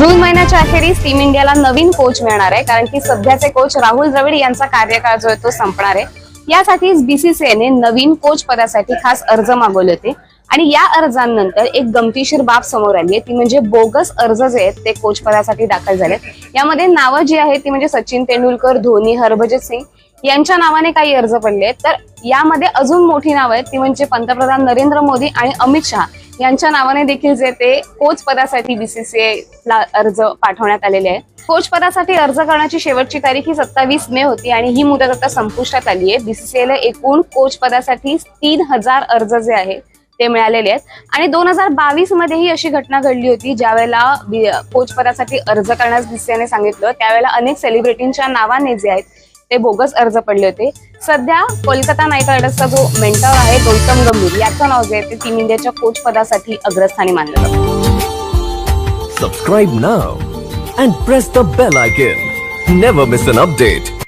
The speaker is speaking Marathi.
जून महिन्याच्या अखेरीस टीम इंडियाला नवीन कोच मिळणार आहे. कारण की सध्याचे कोच राहुल द्रविड यांचा कार्यकाळ जो आहे तो संपणार आहे. यासाठीच बीसीसीआयने नवीन कोच पदासाठी खास अर्ज मागवले होते. आणि या अर्जांनंतर एक गमतीशीर बाब समोर आली आहे. ती म्हणजे बोगस अर्ज जे आहेत ते कोच पदासाठी दाखल झालेत यामध्ये नावं जी आहेत ती म्हणजे सचिन तेंडुलकर धोनी हरभजत सिंग यांच्या नावाने काही अर्ज पडले आहेत. तर यामध्ये अजून मोठी नावं आहेत. ती म्हणजे पंतप्रधान नरेंद्र मोदी आणि अमित शहा. यांच्या नावाने देखील जे ते कोच पदासाठी बीसीसीआय ला अर्ज पाठवण्यात आलेले आहे कोच पदासाठी अर्ज करण्याची शेवटची तारीख ही सत्तावीस मे होती आणि ही मुदत आता संपुष्टात आली आहे. बीसीसीआयला एकूण कोच पदासाठी तीन हजार अर्ज जे आहे ते मिळालेले आहेत. आणि दोन हजार बावीस मध्येही अशी घटना घडली होती ज्यावेळेला कोच पदासाठी अर्ज करण्यास बीसीसीआयने सांगितलं त्यावेळेला अनेक सेलिब्रिटींच्या नावाने जे आहेत ते बोगस अर्ज पडले होते. सध्या कोलकाता नाईट रायडर्सचा जो मेंटर आहे गौतम गंभीर याचं नाव जे आहे ते टीम इंडियाच्या कोच पदासाठी अग्रस्थानी मानलं जातं. Subscribe now and press the bell icon never miss an update